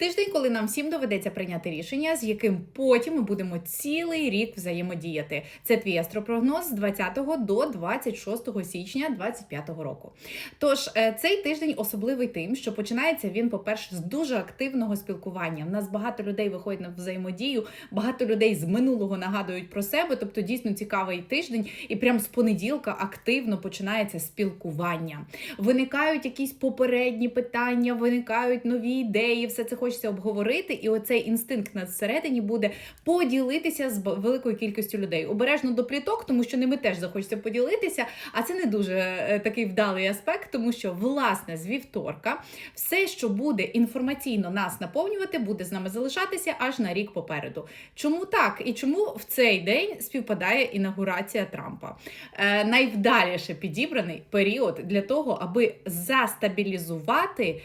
Тиждень, коли нам всім доведеться прийняти рішення, з яким потім ми будемо цілий рік взаємодіяти. Це твій астропрогноз з 20 до 26 січня 2025 року. Тож е, цей тиждень особливий тим, що починається він, по-перше, з дуже активного спілкування. У нас багато людей виходять на взаємодію, багато людей з минулого нагадують про себе. Тобто, дійсно цікавий тиждень, і прямо з понеділка активно починається спілкування. Виникають якісь попередні питання, виникають нові ідеї, все це хочеться обговорити. І оцей інстинкт на всередині буде поділитися з великою кількістю людей. Обережно до пліток, тому що ними теж захочеться поділитися. А це не дуже е, такий вдалий аспект, тому що власне з вівторка все, що буде інформаційно нас наповнювати, буде з нами залишатися аж на рік попереду. Чому так? І чому в цей день співпадає інаугурація Трампа? Е, найвдаліше підібраний період для того, аби застабілізувати.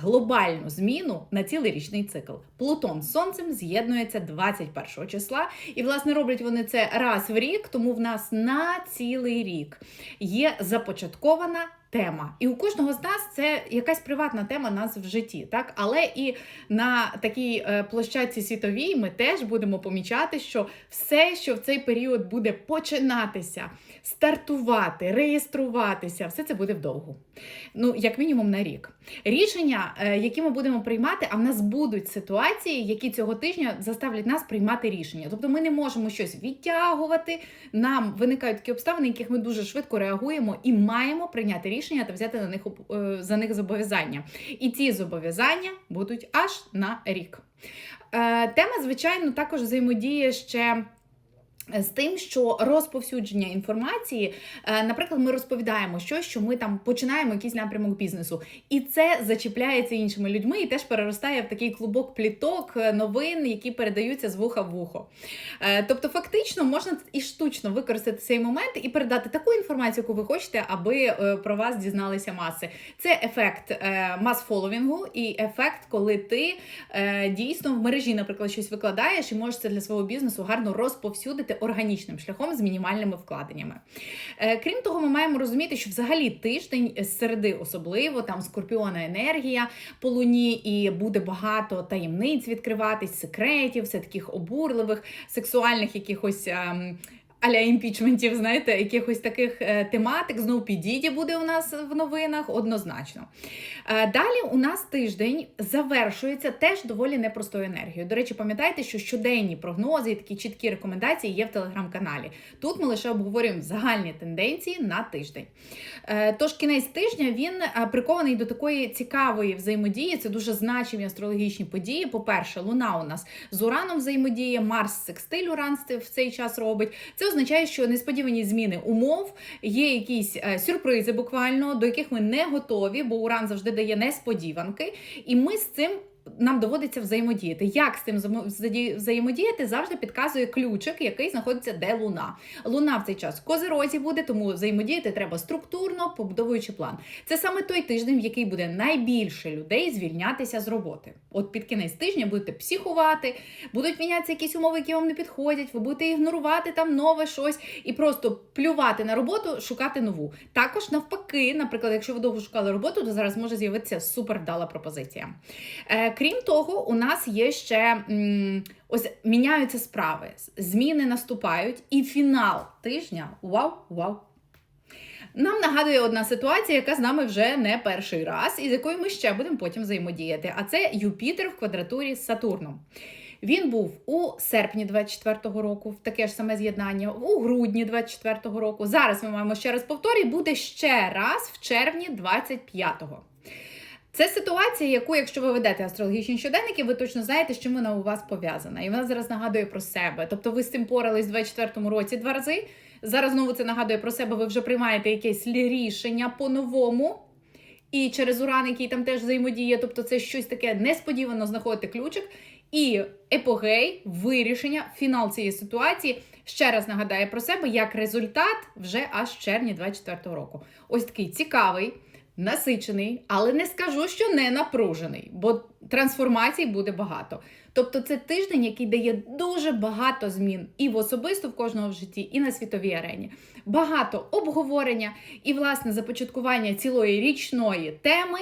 Глобальну зміну на цілий річний цикл. Плутон з сонцем з'єднується 21 числа, і власне роблять вони це раз в рік, тому в нас на цілий рік є започаткована тема. І у кожного з нас це якась приватна тема нас в житті, так але і на такій е, площадці світовій ми теж будемо помічати, що все, що в цей період буде починатися, стартувати, реєструватися, все це буде вдовгу. Ну, як мінімум на рік. Рішення, е, які ми будемо приймати, а в нас будуть ситуації, які цього тижня заставлять нас приймати рішення. Тобто ми не можемо щось відтягувати. Нам виникають такі обставини, яких ми дуже швидко реагуємо і маємо прийняти рішення та взяти на них е, за них зобов'язання. І ці зобов'язання будуть аж на рік. Е, Тема, звичайно, також взаємодіє ще. З тим, що розповсюдження інформації, е, наприклад, ми розповідаємо щось, що ми там починаємо якийсь напрямок бізнесу, і це зачіпляється іншими людьми і теж переростає в такий клубок пліток е, новин, які передаються з вуха в вухо. Е, Тобто, фактично можна і штучно використати цей момент і передати таку інформацію, яку ви хочете, аби про вас дізналися маси. Це ефект мас-фоловінгу і ефект, коли ти дійсно в мережі, наприклад, щось викладаєш і можеш це для свого бізнесу гарно розповсюдити органічним шляхом з мінімальними вкладеннями. Е, Крім того, ми маємо розуміти, що взагалі тиждень з середи особливо там скорпіона енергія по луні, і буде багато таємниць відкриватись, секретів, все таких обурливих, сексуальних якихось. Аля імпічментів, знаєте, якихось таких е, тематик. Знову підіді буде у нас в новинах, однозначно. Е, далі у нас тиждень завершується теж доволі непростою енергією. До речі, пам'ятайте, що щоденні прогнози і такі чіткі рекомендації є в телеграм-каналі. Тут ми лише обговорюємо загальні тенденції на тиждень. Е, Тож кінець тижня він прикований до такої цікавої взаємодії. Це дуже значимі астрологічні події. По-перше, Луна у нас з Ураном взаємодіє, Марс секстиль Уран в цей час робить. Це означає, що несподівані зміни умов, є якісь е, сюрпризи, буквально, до яких ми не готові, бо Уран завжди дає несподіванки, і ми з цим. Нам доводиться взаємодіяти. Як з цим взаємодіяти, завжди підказує ключик, який знаходиться де луна. Луна в цей час в козирозі буде, тому взаємодіяти треба структурно, побудовуючи план. Це саме той тиждень, в який буде найбільше людей звільнятися з роботи. От під кінець тижня будете психувати, будуть мінятися якісь умови, які вам не підходять. Ви будете ігнорувати там нове щось і просто плювати на роботу, шукати нову. Також навпаки, наприклад, якщо ви довго шукали роботу, то зараз може з'явитися супер вдала пропозиція. Крім того, у нас є ще ось міняються справи, зміни наступають, і фінал тижня вау, вау. Нам нагадує одна ситуація, яка з нами вже не перший раз, і з якою ми ще будемо потім взаємодіяти. А це Юпітер в квадратурі з Сатурном. Він був у серпні 24-го року, в таке ж саме з'єднання, у грудні 24-го року. Зараз ми маємо ще раз повторюю, буде ще раз в червні 25-го. Це ситуація, яку, якщо ви ведете астрологічні щоденники, ви точно знаєте, з чим вона у вас пов'язана. І вона зараз нагадує про себе. Тобто ви з цим порались в 24-му році два рази. Зараз знову це нагадує про себе, ви вже приймаєте якесь рішення по-новому. І через уран, який там теж взаємодіє, тобто це щось таке несподівано знаходите ключик. І епогей, вирішення, фінал цієї ситуації ще раз нагадає про себе як результат вже аж в червні 24-го року. Ось такий цікавий, насичений, але не скажу, що не напружений, бо трансформацій буде багато. Тобто це тиждень, який дає дуже багато змін і в особисто в кожного в житті, і на світовій арені. Багато обговорення і, власне, започаткування цілої річної теми.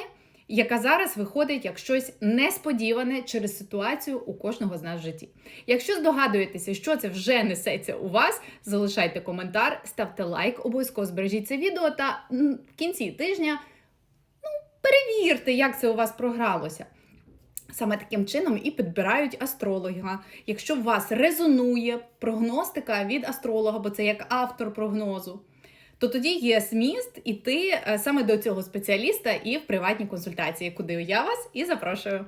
яка зараз виходить як щось несподіване через ситуацію у кожного з нас в житті. Якщо здогадуєтеся, що це вже несеться у вас, залишайте коментар, ставте лайк, обов'язково збережіть це відео та в кінці тижня перевірте, як це у вас програлося. Саме таким чином і підбирають астролога. Якщо у вас резонує прогностика від астролога, бо це як автор прогнозу, то тоді є зміст іти е, саме до цього спеціаліста і в приватні консультації, куди я вас і запрошую.